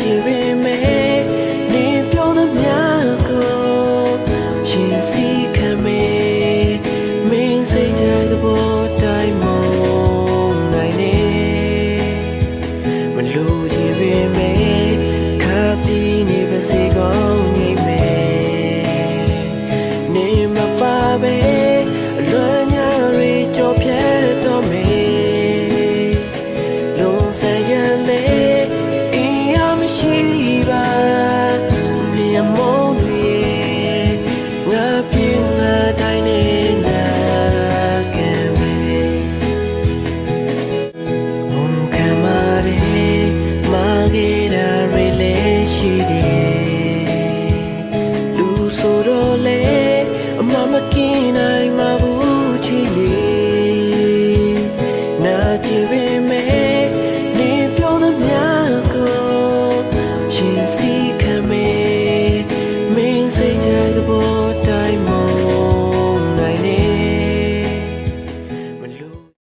Spirit. တော့လေအမမကင်းနိုင်မှာဘူးချီလေးနာချီ